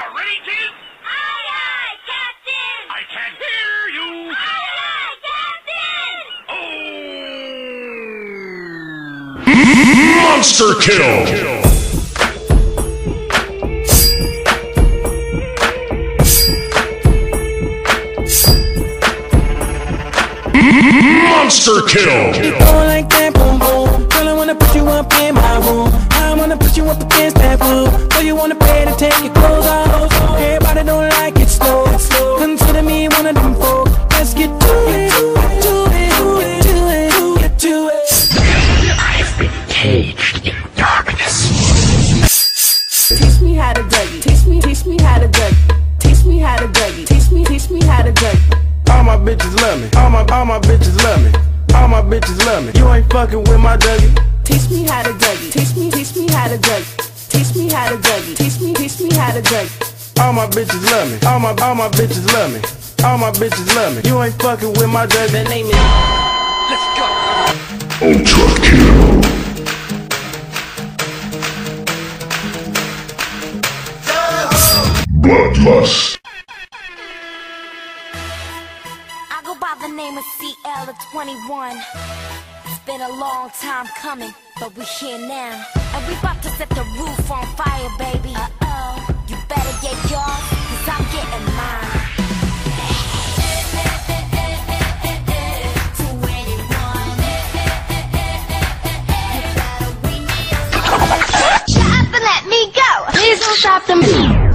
are ready, kids? Aye, aye, Captain! I can not hear you! Aye, aye, Captain! Oh! Monster kill! Monster kill! Go like that, boom, boom. Girl, I wanna put you up in my room. I wanna put you up against that wall. Girl, you wanna pay to take it. how to dougie. Teach me, teach me how to dougie. Teach me how to dougie. Teach me, teach me how to dougie. All my bitches love me. All my, all my bitches love me. All my bitches love me. You ain't fucking with my dougie. Teach me how to dougie. Teach me, teach me how to dougie. Teach me how to dougie. Teach me, teach me how to dougie. All my bitches love me. All my, all my bitches love me. All my bitches love me. You ain't fucking with my dougie. That name is. Let's go. Ultra Kill. Bloodlust. I go by the name of CL 21. It's been a long time coming, but we're here now. And we about to set the roof on fire, baby. Uh-oh, you better get yours, cause I'm getting mine. Stop them.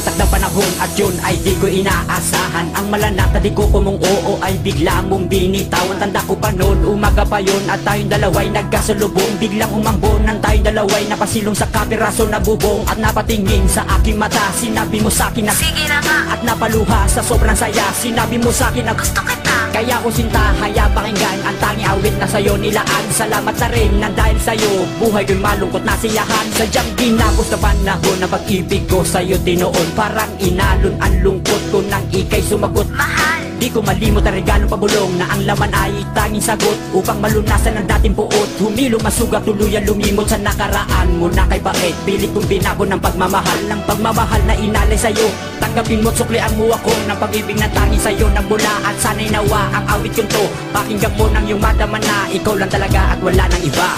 ang takdang panahon at yun ay di ko inaasahan Ang malanata di ko kumong oo ay bigla mong binitawan Tanda ko pa noon umaga pa yun at tayong dalaway nagkasalubong Biglang umambon ng tayong dalaway napasilong sa kapiraso na bubong At napatingin sa aking mata sinabi mo sa akin na Sige na nga At napaluha sa sobrang saya sinabi mo sa akin na Gusto kita kaya ko sinta, haya pakinggan Ang tangi awit na sa'yo nilaan Salamat sa rin na dahil sa'yo Buhay ko'y malungkot na siyahan Sadyang ginapos na panahon Na pag-ibig ko sa'yo tinoon Parang inalon ang lungkot ko Nang ikay sumagot Mahal Di ko malimot ang regalong pabulong Na ang laman ay tanging sagot Upang malunasan ang dating puot Humilong masugak tuluyan lumimot Sa nakaraan mo na kay bakit Pilit kong binago ng pagmamahal Ng pagmamahal na inalay sa'yo Tanggapin mo't suklian mo ako Ng pag-ibig na tangi sa'yo Nang bula at sana'y nawa Ang awit kong to Pakinggan mo nang yung madama na Ikaw lang talaga at wala nang iba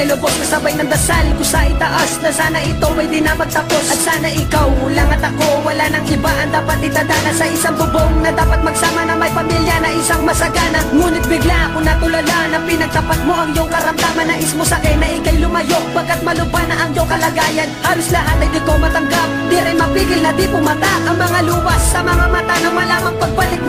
ay lubos Kasabay ng dasal ko sa itaas Na sana ito ay di na magtapos At sana ikaw lang at ako Wala nang iba ang dapat itadana Sa isang bubong na dapat magsama Na may pamilya na isang masagana Ngunit bigla ako natulala Na pinagtapat mo ang iyong karamdaman na ismo sa akin na ikay lumayo bagat malupa na ang iyong kalagayan Halos lahat ay di ko matanggap Di rin mapigil na di pumata Ang mga luwas sa mga mata Na malamang pagbalik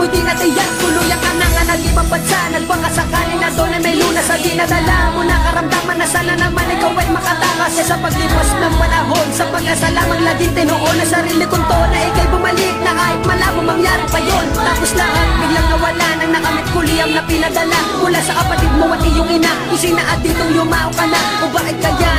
na din tinuon ang sarili kong to Na ikay bumalik na kahit malabo mangyari pa yon Tapos lahat biglang nawala Nang nakamit ko liyam na pinadala Mula sa kapatid mo at iyong ina Kusina at ditong yumao ka na O bakit kaya